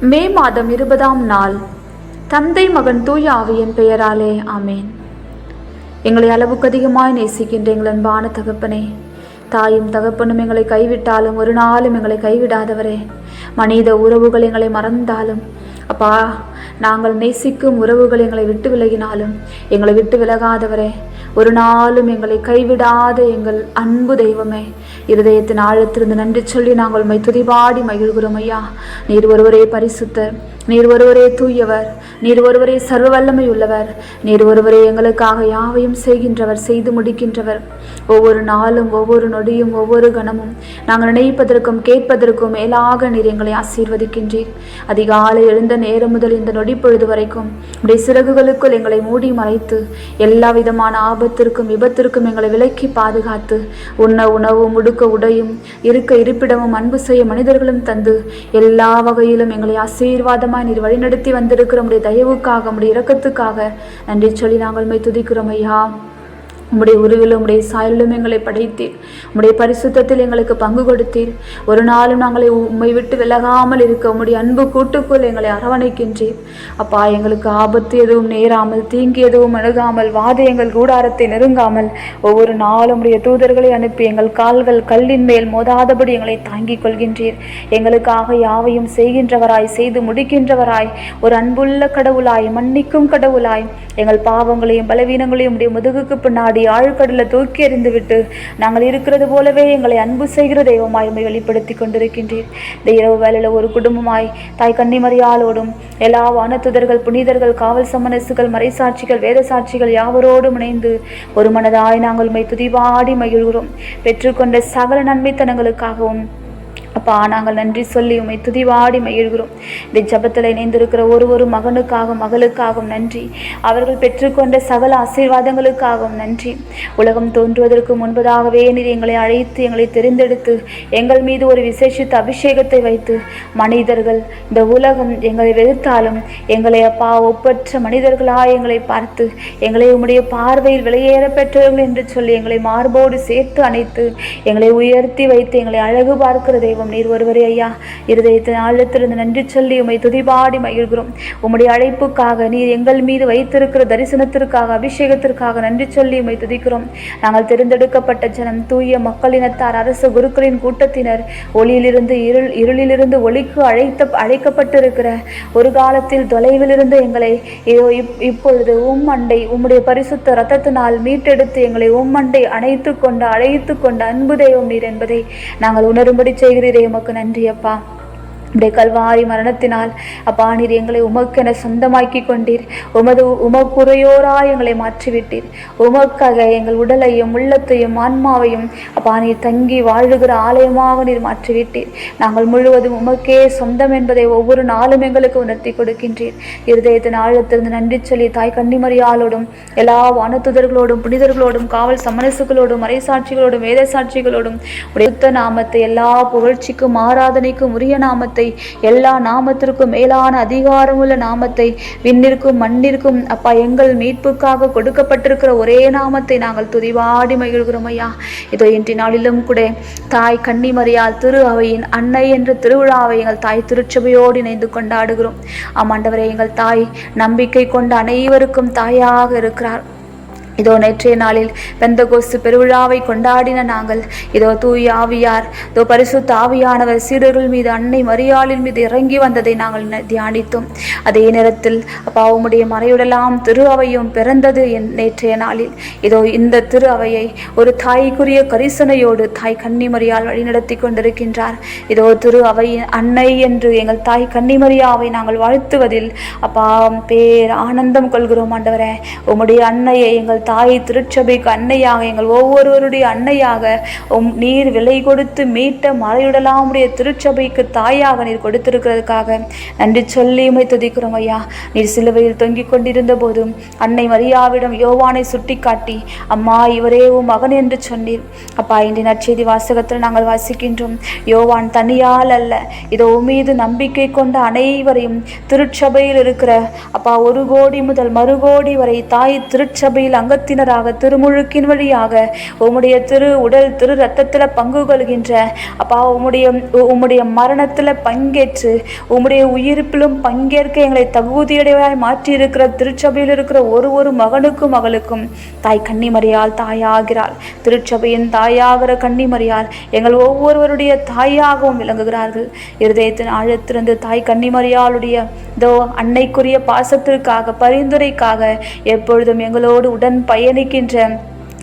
மே மாதம் இருபதாம் நாள். தந்தை மகன் தூய ஆவியின் பெயராலே ஆமேன். எங்களை அளவுக்கு அதிகமாய் நேசிக்கின்ற எங்கள் அன்பான தகப்பனே தாயும் தகப்பனும் எங்களை கைவிட்டாலும் ஒரு நாளும் எங்களை கைவிடாதவரே. மனித உறவுகள் எங்களை மறந்தாலும் அப்பா நாங்கள் நேசிக்கும் உறவுகள் எங்களை விட்டு விலகினாலும் எங்களை விட்டு விலகாதவரே. ஒரு நாளும் எங்களை கைவிடாத எங்கள் அன்பு தெய்வமே இருதயத்தின் ஆழத்திலிருந்து நன்றி சொல்லி நாங்கள் உண்மை துதிபாடி மகிழ்கிறோம் ஐயா. நீர் ஒருவரே பரிசுத்தர் நீர் ஒருவரே தூயவர் நீர் ஒருவரே சர்வ வல்லமை உள்ளவர் நீர் ஒருவரே எங்களுக்காக யாவையும் செய்கின்றவர் செய்து முடிக்கின்றவர். ஒவ்வொரு நாளும் ஒவ்வொரு நொடியும் ஒவ்வொரு கணமும் நாங்கள் நினைப்பதற்கும் கேட்பதற்கும் மேலாக நீர் எங்களை ஆசீர்வதிக்கின்றீர். அதிகாலை எழுந்த நேரம் முதல் இந்த நொடி பொழுது வரைக்கும் உடைய சிறகுகளுக்குள் எங்களை மூடி மறைத்து எல்லா விதமான ஆபத்திற்கும் விபத்திற்கும் எங்களை விலக்கி பாதுகாத்து உண்ண உணவு முடு கொடுக்க உடையும் இருக்க இருப்பிடமும் அன்பு செய்ய மனிதர்களும் தந்து எல்லா வகையிலும் எங்களை ஆசீர்வாதமாய் நீர் வழிநடத்தி வந்திருக்கிற உடைய தயவுக்காக உடைய இரக்கத்துக்காக நன்றி சொல்லி நாங்கள் துதிக்கிறோம் ஐயா. உம்முடைய உருவிலும் உம்முடைய சாயலிலும் எங்களை படைத்தீர். உம்முடைய பரிசுத்தத்தில் எங்களுக்கு பங்கு கொடுத்தீர். ஒரு நாளும் நாங்களை உம்மை விட்டு விலகாமல் இருக்க உம்முடைய அன்பு கூட்டுக்குள் எங்களை அரவணைக்கின்றீர். அப்பா எங்களுக்கு ஆபத்து எதுவும் நேராமல் தீங்கு எதுவும் அணுகாமல் வாத எங்கள் கூடாரத்தை நெருங்காமல் ஒவ்வொரு நாளும் உடைய தூதர்களை அனுப்பி எங்கள் கால்கள் கல்லின் மேல் மோதாதபடி எங்களை தாங்கிக் கொள்கின்றீர். எங்களுக்காக யாவையும் செய்கின்றவராய் செய்து முடிக்கின்றவராய் ஒரு அன்புள்ள கடவுளாய் மன்னிக்கும் கடவுளாய் எங்கள் பாவங்களையும் பலவீனங்களையும் உடைய முதுகுக்கு பின்னாடி ஆழ்கடல தூக்கி எறிந்துவிட்டு நாங்கள் இருக்கிறது போலவே எங்களை அன்பு செய்கிற தெய்வமாய் உண்மை வெளிப்படுத்தி கொண்டிருக்கின்றீர். இந்த இரவு வேலையில் ஒரு குடும்பமாய் தாய் கன்னிமரியாளோடும் எல்லா வானத்துதர்கள் புனிதர்கள் காவல் சமனசுகள் மறைசாட்சிகள் வேத சாட்சிகள் யாவரோடும் இணைந்து ஒரு மனதாய் நாங்கள் உண்மை துதிவாடி மகிழ்கிறோம். பெற்றுக்கொண்ட சகல நன்மைத்தனங்களுக்காகவும் அப்பா நாங்கள் நன்றி சொல்லி உமை துதிவாடி மகிழ்கிறோம். இந்த ஜபத்தில் இணைந்திருக்கிற ஒரு ஒரு மகனுக்காகவும் மகளுக்காகவும் நன்றி. அவர்கள் பெற்றுக்கொண்ட சகல ஆசீர்வாதங்களுக்காகவும் நன்றி. உலகம் தோன்றுவதற்கு முன்பதாகவே நீர் எங்களை அழைத்து எங்களை தெரிந்தெடுத்து எங்கள் மீது ஒரு விசேஷித்த அபிஷேகத்தை வைத்து மனிதர்கள் இந்த உலகம் எங்களை வெறுத்தாலும் எங்களை அப்பா ஒப்பற்ற மனிதர்களாக எங்களை பார்த்து எங்களை உம்முடைய பார்வையில் வெளியேற பெற்றவர்கள் என்று சொல்லி எங்களை மார்போடு சேர்த்து அணைத்து எங்களை உயர்த்தி வைத்து எங்களை அழகு பார்க்கிற தெய்வம் நீர் ஒருவரே ஐயா. இருதயத்தின் ஆழத்திலிருந்து நன்றி சொல்லி உமை துதிபாடி மகிழ்கிறோம். உம்முடைய அழைப்புக்காக நீர் எங்கள் மீது வைத்திருக்கிற தரிசனத்திற்காக அபிஷேகத்திற்காக நன்றி சொல்லி உமை துதிக்கிறோம். நாங்கள் தெரிந்தெடுக்கப்பட்ட ஜனம் தூய மக்களினத்தார் அரச குருக்களின் கூட்டத்தினர் ஒளியிலிருந்து இருள் இருளிலிருந்து ஒளிக்கு அழைத்த அழைக்கப்பட்டிருக்கிற ஒரு காலத்தில் தொலைவில் எங்களை இப்பொழுது உம் அண்டை உம்முடைய பரிசுத்த ரத்தத்தினால் மீட்டெடுத்து எங்களை உம் அண்டை அணைத்து கொண்டு அழைத்து கொண்ட அன்பு தெய்வம் நீர் என்பதை நாங்கள் உணரும்படி செய்கிறீரே உமக்கு நன்றி அப்பா உடைய கல்வாரி மரணத்தினால் அப்பா நீர் எங்களை உமக்கென சொந்தமாக்கி கொண்டீர் உமது உமக்குறையோராய் எங்களை மாற்றிவிட்டீர். உமக்காக எங்கள் உடலையும் உள்ளத்தையும் ஆன்மாவையும் அப்பா நீர் தங்கி வாழுகிற ஆலயமாக நீர் மாற்றிவிட்டீர். நாங்கள் முழுவதும் உமக்கே சொந்தம் என்பதை ஒவ்வொரு நாளும் எங்களுக்கு உணர்த்தி கொடுக்கின்றீர். இருதயத்தின் ஆழத்திலிருந்து நன்றி சொல்லி தாய் கன்னிமரியாளோடும் எல்லா வானத்துதர்களோடும் புனிதர்களோடும் காவல் சமரசுகளோடும் மறைசாட்சிகளோடும் வேத சாட்சிகளோடும் உடைய நாமத்தை எல்லா புகழ்ச்சிக்கும் ஆராதனைக்கும் உரிய நாமத்தை எல்லா நாமத்திற்கும் மேலான அதிகாரமுள்ள நாமத்தை விண்ணிற்கும் மண்ணிற்கும் அப்பா எங்கள் மீட்புக்காக கொடுக்கப்பட்டிருக்கிற ஒரே நாமத்தை நாங்கள் துதிவாடி மகிழ்கிறோம் ஐயா. இதோ இன்றைய நாளிலும் கூட தாய் கன்னிமறியால் திரு அவையின் அன்னை என்ற திருவிழாவை எங்கள் தாய் திருச்சபையோடு இணைந்து கொண்டாடுகிறோம். ஆமாண்டவரே எங்கள் தாய் நம்பிக்கை கொண்ட அனைவருக்கும் தாயாக இருக்கிறார். இதோ நேற்றைய நாளில் பெந்தகோசு பெருவிழாவை கொண்டாடின நாங்கள். இதோ தூய் ஆவியார் இதோ பரிசுத்த ஆவியானவர் சீடர்கள் மீது அன்னை மரியாளின் மீது இறங்கி வந்ததை நாங்கள் தியானித்தோம். அதே நேரத்தில் அப்பா உம்முடைய மறையுடலாம் திரு அவையும் பிறந்தது என் நேற்றைய நாளில். இதோ இந்த திரு அவையை ஒரு தாய்க்குரிய கரிசனையோடு தாய் கன்னிமரியால் வழிநடத்தி கொண்டிருக்கின்றார். இதோ திரு அவையின் அன்னை என்று எங்கள் தாய் கன்னிமரியாவை நாங்கள் வாழ்த்துவதில் அப்பா பேர் ஆனந்தம் கொள்கிறோம் ஆண்டவரே. உம்முடைய அன்னையை எங்கள் தாய் திருச்சபைக்கு அன்னையாக எங்கள் ஒவ்வொருவருடைய அன்னையாக உம் நீர் விலை கொடுத்து மீட்ட மறையுடலாமுடைய திருச்சபைக்கு தாயாக நீர் கொடுத்திருக்கிறதுக்காக நன்றி சொல்லி உம்மை துதிக்கிறோம் ஐயா. நீர் சிலுவையில் தொங்கிக் கொண்டிருந்த போதும் அன்னை மரியாவிடம் யோவானை சுட்டிக்காட்டி அம்மா இவரே உன் மகன் என்று சொன்னீர். அப்பா இன்றைய நற்செய்தி வாசகத்தில் நாங்கள் வாசிக்கின்றோம். யோவான் தனியால் அல்ல இதோ மீது நம்பிக்கை கொண்ட அனைவரையும் திருச்சபையில் இருக்கிற அப்பா ஒரு கோடி முதல் மறுகோடி வரை தாய் திருச்சபையில் அங்க சங்கத்தினராக திருமுழுக்கின் வழியாக உம்முடைய திரு உடல் திரு ரத்தத்தில் பங்கு கொள்கின்ற அப்பா உம்முடைய உம்முடைய மரணத்தில் பங்கேற்று உம்முடைய உயிர்ப்பிலும் பங்கேற்க எங்களை தகுதியடைவாய் மாற்றி இருக்கிற திருச்சபையில் இருக்கிற ஒரு ஒரு மகனுக்கும் மகளுக்கும் தாய் கன்னிமரியால் தாயாகிறாள். திருச்சபையின் தாயாகிற கன்னிமறியால் எங்கள் ஒவ்வொருவருடைய தாயாகவும் விளங்குகிறார்கள். இருதயத்தின் ஆழத்திலிருந்து தாய் கன்னிமறியாளுடைய தோ அன்னைக்குரிய பாசத்திற்காக பரிந்துரைக்காக எப்பொழுதும் எங்களோடு உடன் பயணிக்கின்ற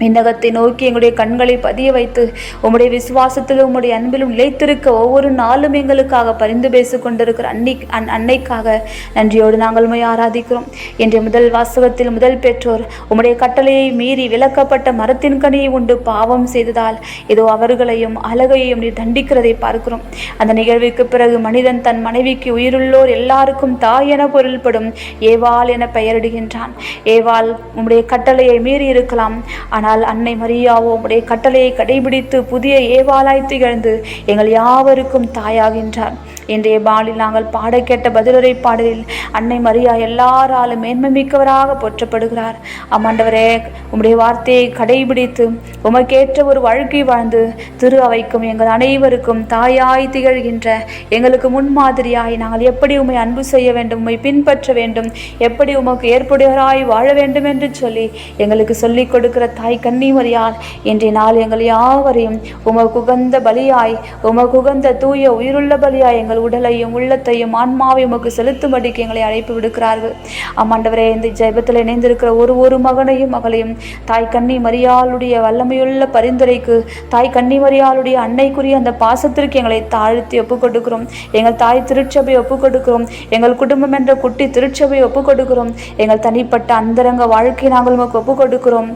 விண்ணகத்தை நோக்கி எங்களுடைய கண்களை பதிய வைத்து உம்முடைய விசுவாசத்திலும் உம்முடைய அன்பிலும் நிலைத்திருக்க ஒவ்வொரு நாளும் எங்களுக்காக பரிந்து பேசிக் கொண்டிருக்கிற அன்னை அன் அன்னைக்காக நன்றியோடு நாங்கள் உண்மை ஆராதிக்கிறோம். என்ற முதல் வாசகத்தில் முதல் பெற்றோர் உம்முடைய கட்டளையை மீறி விலக்கப்பட்ட மரத்தின் கனியை உண்டு பாவம் செய்ததால் இதோ அவர்களையும் அழகையும் நீ தண்டிக்கிறதை பார்க்கிறோம். அந்த நிகழ்வுக்கு பிறகு மனிதன் தன் மனைவிக்கு உயிருள்ளோர் எல்லாருக்கும் தாய் என பொருள்படும் ஏவாள் என பெயரிடுகின்றான். ஏவாள் உம்முடைய கட்டளையை மீறி இருக்கலாம். ஆனால் அன்னை மரியாவோ உடைய கட்டளையை கடைபிடித்து புதிய ஏவாலாய் திகழ்ந்து எங்கள் யாவருக்கும் தாயாகின்றார். இன்றைய பாலில் நாங்கள் பாட கேட்ட பதிலுரை பாடலில் அன்னை மரியா எல்லாராலும் மேன்மை மிக்கவராக போற்றப்படுகிறார். அம்மாண்டவரே உம்முடைய வார்த்தையை கடைபிடித்து உமக்கேற்ற ஒரு வாழ்க்கை வாழ்ந்து திரு அவைக்கும் எங்கள் அனைவருக்கும் தாயாய் திகழ்கின்ற எங்களுக்கு முன்மாதிரியாய் நாங்கள் எப்படி உம்மை அன்பு செய்ய வேண்டும் உம்மை பின்பற்ற வேண்டும் எப்படி உமக்கு ஏற்புடையவராய் வாழ வேண்டும் என்று சொல்லி எங்களுக்கு சொல்லிக் கொடுக்கிற தாய் கன்னிமரியால் இன்றைய நாள் எங்கள் யாவரையும் உமக்குகந்த பலியாய் உமக்குகந்த தூய உயிருள்ள பலியாய் எங்கள் உடலையும் உள்ளத்தையும் ஆன்மாவையும் உமக்கு செலுத்தும்படிக்கு எங்களை அழைப்பு விடுக்கிறார்கள். ஆமாண்டவரே இந்த ஜெபத்தில் இணைந்திருக்கிற ஒரு ஒரு மகனையும் மகளையும் தாய் கன்னி மரியாளுடைய வல்லமையுள்ள பரிந்துரைக்கு தாய் கன்னி மரியாளுடைய அன்னைக்குரிய அந்த பாசத்திற்கு எங்களை தாழ்த்தி ஒப்புக் கொடுக்கிறோம் எங்கள் தாய் திருச்சபை ஒப்புக் கொடுக்கிறோம் எங்கள் குடும்பம் என்ற குட்டி திருச்சபை ஒப்புக் கொடுக்கிறோம் எங்கள் தனிப்பட்ட அந்தரங்க வாழ்க்கை நாங்கள் உமக்கு ஒப்புக் கொடுக்கிறோம்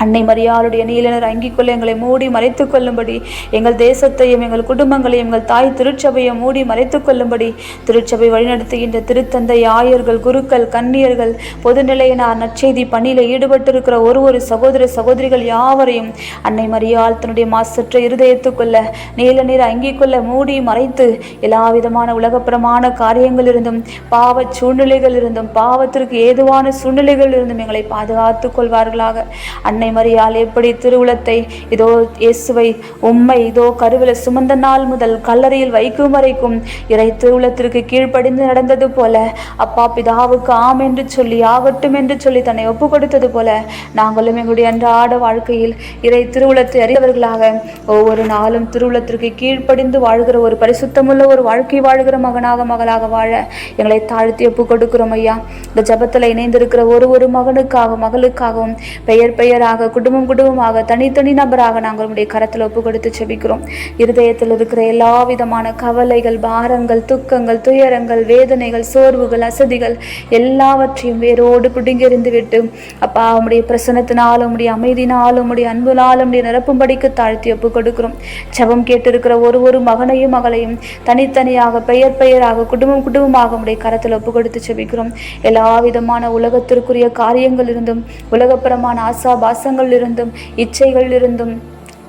அன்னை மரியாளுடைய நீலனர் அங்கிக்குள்ள எங்களை மூடி மறைத்துக் கொள்ளும்படி எங்கள் தேசத்தையும் எங்கள் குடும்பங்களையும் எங்கள் தாய் திருச்சபையை மூடி மறைத்துக் கொள்ளும்படி திருச்சபை வழிநடத்துகின்ற திருத்தந்தை ஆயர்கள் குருக்கள் கன்னியர்கள் பொதுநிலையினார் நற்செய்தி பணியில் ஈடுபட்டிருக்கிற ஒரு ஒரு சகோதர சகோதரிகள் யாவரையும் அன்னை மரியாள் தன்னுடைய மாசற்ற இருதயத்துக்குள்ள நீல நீர் அங்கிக்குள்ள மூடி மறைத்து எல்லா விதமான உலகப்புறமான காரியங்களிலிருந்தும் பாவ சூழ்நிலைகள் இருந்தும் பாவத்திற்கு ஏதுவான சூழ்நிலைகள் இருந்தும் எங்களை பாதுகாத்துக் கொள்வார்களாக. அன்னை மரியாள் எப்படி திருவுளத்தை இதோ இயேசுவை உம்மை இதோ கருவில சுமந்த நாள் முதல் கல்லறையில் வைக்கும் வரைக்கும் இறை திருவுளத்திற்கு கீழ்ப்படிந்து நடந்தது போல அப்பா பிதாவுக்கு ஆம் என்று சொல்லி ஆகட்டும் என்று சொல்லி தன்னை ஒப்பு கொடுத்தது போல நாங்களும் எங்களுடைய அன்றாட வாழ்க்கையில் இறை திருவுளத்தை அறிந்தவர்களாக ஒவ்வொரு நாளும் திருவுளத்திற்கு கீழ்ப்படிந்து வாழ்கிற ஒரு பரிசுத்தமுள்ள ஒரு வாழ்க்கை வாழ்கிற மகனாக மகளாக வாழ எங்களை தாழ்த்தி ஒப்பு கொடுக்கிறோம் ஐயா. இந்த ஜபத்தில் இணைந்திருக்கிற ஒரு ஒரு மகனுக்காக மகளுக்காகவும் பெயர் பெயராக குடும்பம் குடும்பமாக தனித்தனி நபராக நாங்கள் உடைய கரத்தில் ஒப்பு கொடுத்து செபிக்கிறோம். இருதயத்தில் இருக்கிற எல்லா விதமான கவலைகள் பாரங்கள் துக்கங்கள் துயரங்கள் வேதனைகள் சோர்வுகள் அசதிகள் எல்லாவற்றையும் வேரோடு பிடுங்கிருந்து விட்டு அப்பா அவனுடைய பிரசனத்தினாலும் உடைய அமைதினாலும் உடைய அன்புனாலும் உடைய நிரப்பும்படிக்கு தாழ்த்தி ஒப்பு கொடுக்கிறோம் ஜபம் கேட்டிருக்கிற ஒரு ஒரு மகனையும் மகளையும் தனித்தனியாக பெயர் பெயராக குடும்பம் குடும்பமாக உடைய கரத்தில் ஒப்பு கொடுத்து செபிக்கிறோம். எல்லா விதமான உலகத்திற்குரிய காரியங்கள் இருந்தும் உலகப்புறமான ஆசா பாசா இருந்தும் இச்சைகளிலிருந்தும்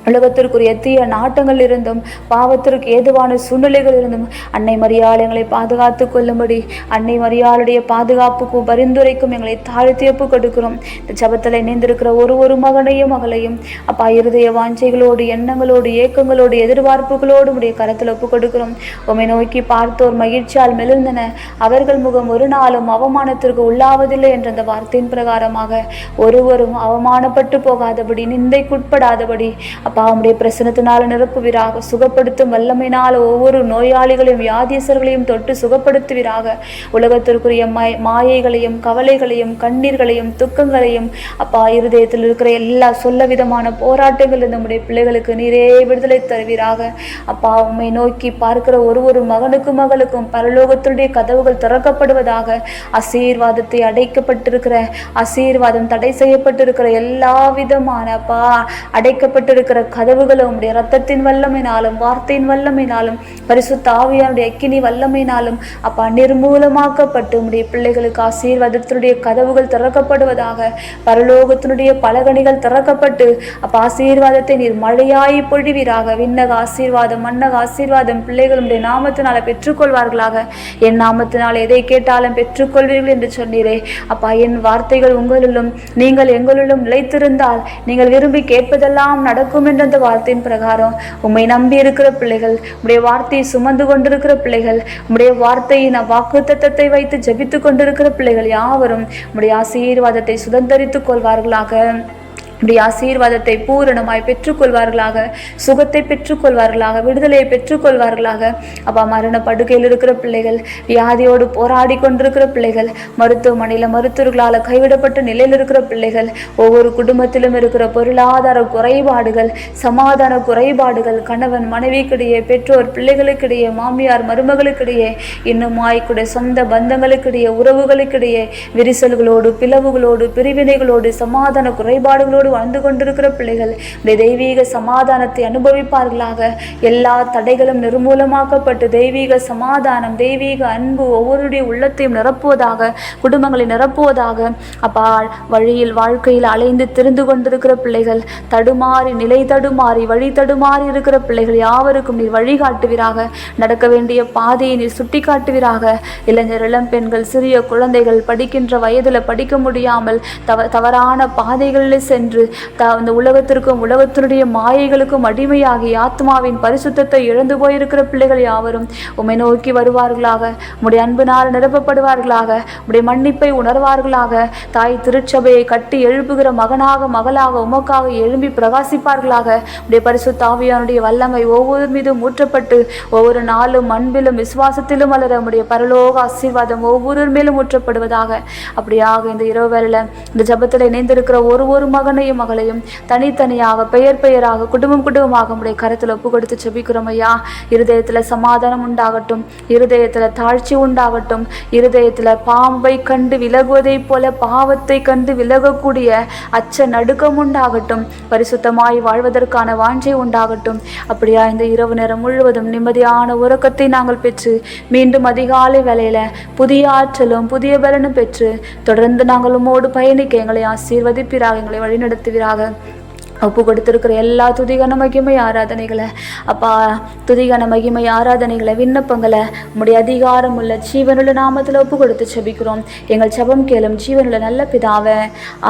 உலகத்திற்குரிய தீய நாட்டங்கள் இருந்தும் பாவத்திற்கு ஏதுவான சூழ்நிலைகள் இருந்தும் அன்னை மரியாள் எங்களை பாதுகாத்து கொள்ளும்படி அன்னை மரியாளுடைய பாதுகாப்புக்கும் பரிந்துரைக்கும் எங்களை தாழ்த்தி ஒப்பு கொடுக்கிறோம். இந்த ஜபத்தில் இணைந்திருக்கிற ஒரு ஒரு மகனையும் மகளையும் அப்பா இருதய வாஞ்சைகளோடு எண்ணங்களோடு ஏக்கங்களோடு எதிர்பார்ப்புகளோடு உடைய கரத்தில் ஒப்பு கொடுக்கிறோம். உமை நோக்கி பார்த்தோர் மகிழ்ச்சியால் மெழுந்தன அவர்கள் முகம் ஒரு நாளும் அவமானத்திற்கு உள்ளாவதில்லை என்ற அந்த வார்த்தையின் பிரகாரமாக ஒருவரும் அவமானப்பட்டு போகாதபடி நிந்தைக்குட்படாதபடி அப்பா உம்முடைய பிரசனத்தினால நிரப்புவீராக. சுகப்படுத்தும் வல்லமையினால் ஒவ்வொரு நோயாளிகளையும் வியாதியசர்களையும் தொட்டு சுகப்படுத்துவீராக. உலகத்திற்குரிய மாய் மாயைகளையும் கவலைகளையும் கண்ணீர்களையும் துக்கங்களையும் அப்பா இருதயத்தில் இருக்கிற எல்லா சொல்ல விதமான போராட்டங்கள் நம்முடைய பிள்ளைகளுக்கு நீரே விடுதலை தருவீராக. அப்பா உம்மை நோக்கி பார்க்கிற ஒரு ஒரு மகனுக்கும் மகளுக்கும் பரலோகத்துடைய கதவுகள் திறக்கப்படுவதாக ஆசீர்வாதத்தை அடைக்கப்பட்டிருக்கிற ஆசீர்வாதம் தடை செய்யப்பட்டிருக்கிற எல்லா விதமான அப்பா அடைக்கப்பட்டிருக்கிற கதவுகளை உம்முடைய ரத்தத்தின் வல்லமைனாலும் வார்த்தையின் வல்லமைனாலும் பரிசுத்த ஆவியானுடைய அக்கினி வல்லமைனாலும் அப்பா நிர்மூலமாக்கப்பட்டு உம்முடைய பிள்ளைகளுக்கு ஆசீர்வாதத்தினுடைய கதவுகள் திறக்கப்படுவதாக பரலோகத்தினுடைய பலகணிகள் திறக்கப்பட்டு அப்ப ஆசீர்வாதத்தை நீர் மழையாய் பொழிவீராக. விண்ணக ஆசீர்வாதம் மன்னக ஆசீர்வாதம் பிள்ளைகளுடைய நாமத்தினால பெற்றுக்கொள்வார்களாக. என் நாமத்தினால் எதை கேட்டாலும் பெற்றுக்கொள்வீர்கள் என்று சொன்னீரே. அப்பா என் வார்த்தைகள் உங்களிலும் நீங்கள் எங்களிலும் நிலைத்திருந்தால் நீங்கள் விரும்பி கேட்பதெல்லாம் நடக்கும் என்ற அந்த வார்த்தையின் பிரகாரம் உண்மை நம்பி இருக்கிற பிள்ளைகள் உடைய வார்த்தையை சுமந்து கொண்டிருக்கிற பிள்ளைகள் உம்முடைய வார்த்தையின் வாக்கு தத்தத்தை வைத்து ஜபித்துக் கொண்டிருக்கிற பிள்ளைகள் யாவரும் உடைய ஆசீர்வாதத்தை சுதந்தரித்துக் கொள்வார்களாக. இப்படி ஆசீர்வாதத்தை பூரணமாய் பெற்றுக்கொள்வார்களாக சுகத்தை பெற்றுக்கொள்வார்களாக விடுதலையை பெற்றுக்கொள்வார்களாக. அப்பா மரண படுக்கையில் இருக்கிற பிள்ளைகள் வியாதியோடு போராடி கொண்டிருக்கிற பிள்ளைகள் மருத்துவமனையில் மருத்துவர்களால் கைவிடப்பட்ட நிலையில் இருக்கிற பிள்ளைகள் ஒவ்வொரு குடும்பத்திலும் இருக்கிற பொருளாதார குறைபாடுகள் சமாதான குறைபாடுகள் கணவன் மனைவிக்கிடையே பெற்றோர் பிள்ளைகளுக்கிடையே மாமியார் மருமகளுக்கிடையே இன்னும் ஆய்க்குடைய சொந்த பந்தங்களுக்கிடையே உறவுகளுக்கிடையே விரிசல்களோடு பிளவுகளோடு பிரிவினைகளோடு சமாதான குறைபாடுகளோடு வாழ்ந்து கொண்டிருக்கிற பிள்ளைகள் இந்த தெய்வீக சமாதானத்தை அனுபவிப்பார்களாக. எல்லா தடைகளும் நிர்மூலமாக்கப்பட்டு தெய்வீக சமாதானம் தெய்வீக அன்பு ஒவ்வொருடைய உள்ளத்தையும் நிரப்புவதாக குடும்பங்களை நிரப்புவதாக அப்பா வழியில் வாழ்க்கையில் அலைந்து திரிந்து கொண்டிருக்கிற பிள்ளைகள் தடுமாறி நிலை தடுமாறி வழி தடுமாறி இருக்கிற பிள்ளைகள் யாவருக்கும் நீர் வழிகாட்டுவீராக. நடக்க வேண்டிய பாதையை நீர் சுட்டி காட்டுவீராக இளைஞர் இளம் பெண்கள் சிறிய குழந்தைகள் படிக்கின்ற வயதில் படிக்க முடியாமல் தவ தவறான பாதைகளில் சென்று த இந்த உலகத்திற்கும் உலகத்தினுடைய மாயைகளுக்கும் அடிமையாகி ஆத்மாவின் பரிசுத்தத்தை இழந்து போயிருக்கிற பிள்ளைகள் யாவரும் உம்மை நோக்கி வருவார்களாக உடைய அன்பினால் நிரப்பப்படுவார்களாக உடைய மன்னிப்பை உணர்வார்களாக தாய் திருச்சபையை கட்டி எழுப்புகிற மகனாக மகளாக உமக்காக எழும்பி பிரகாசிப்பார்களாக உடைய பரிசுத்தாவியானுடைய வல்லமை ஒவ்வொரு மீதும் ஊற்றப்பட்டு ஒவ்வொரு நாளும் அன்பிலும் விசுவாசத்திலும் வளர நம்முடைய பரலோக ஆசீர்வாதம் ஒவ்வொரு மேலும் ஊற்றப்படுவதாக. அப்படியாக இந்த இரவு வேலையில் இந்த ஜபத்தில் இணைந்திருக்கிற ஒரு ஒரு மகனையும் மகளையும் தனித்தனியாக பெயர் பெயராக குடும்பம் குடும்பமாக உடைய கருத்தில் ஒப்பு கொடுத்து செபிக்கிறோம் ஐயா. இருதயத்தில் சமாதானம் உண்டாகட்டும் இருதயத்தில் தாழ்ச்சி உண்டாகட்டும் இருதயத்தில் பாம்பை கண்டு விலகுவதைப் போல பாவத்தை கண்டு விலகக்கூடிய அச்ச நடுக்கம் உண்டாகட்டும் பரிசுத்தமாய் வாழ்வதற்கான வாஞ்சை உண்டாகட்டும். அப்படியா இந்த இரவு நேரம் முழுவதும் நிம்மதியான உறக்கத்தை நாங்கள் பெற்று மீண்டும் அதிகாலை வேலையில புதிய ஆற்றலும் புதிய பலனும் பெற்று தொடர்ந்து நாங்கள் உம்மோடு பயணிக்க எங்களை ஆசீர்வதிப்பிறாக எங்களை പ്രകൃതി വിരാഗം ஒப்பு கொடுத்திருக்கிற எல்லா துதிகன மகிமை ஆராதனைகளை. அப்பா துதிகன மகிமை ஆராதனைகளை விண்ணப்பங்களை உம்முடைய அதிகாரம் உள்ள ஜீவனுள்ள நாமத்தில் ஒப்பு கொடுத்து செபிக்கிறோம். எங்கள் செபம் கேளும் ஜீவனுள்ள நல்ல பிதாவே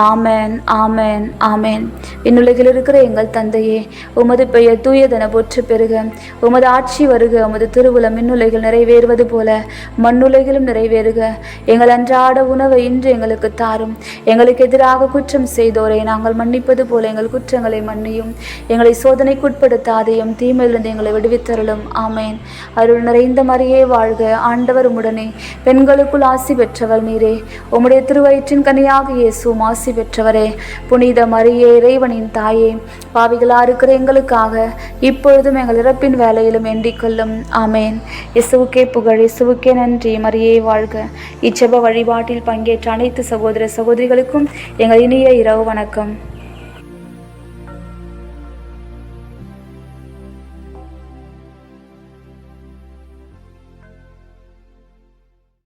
ஆமேன் ஆமேன் ஆமேன். விண்ணுலகில் இருக்கிற எங்கள் தந்தையே உமது பெயர் தூயதன போற்று பெருக. உமது ஆட்சி வருக உமது திருவுளம் மின்னுலகில் நிறைவேறுவது போல மண்ணுலகிலும் நிறைவேறுக. எங்கள் அன்றாட உணவை இன்று எங்களுக்கு தாரும். எங்களுக்கு எதிராக குற்றம் செய்தோரை நாங்கள் மன்னிப்பது போல எங்கள் குற்றம் குற்றங்களை மன்னியும். எங்களை சோதனைக்குட்படுத்தாதையும் தீமையிலிருந்து எங்களை விடுவித்தருளும். ஆமேன். அருள் நிறைந்த மறியே வாழ்க. ஆண்டவர் உடனே பெண்களுக்குள் ஆசி பெற்றவர் நீரே. உம்முடைய திருவயிற்றின் கனியாக இயேசுவும் ஆசி பெற்றவரே. புனித மரியே இறைவனின் தாயே பாவிகளாக இருக்கிற எங்களுக்காக இப்பொழுதும் எங்கள் இறப்பின் வேலையிலும் எண்டிக்கொள்ளும் ஆமேன். இசுவுக்கே புகழ் இசுவுக்கே நன்றி. மரியே வாழ்க. இச்சப வழிபாட்டில் பங்கேற்ற அனைத்து சகோதர சகோதரிகளுக்கும் எங்கள் இனிய இரவு வணக்கம்.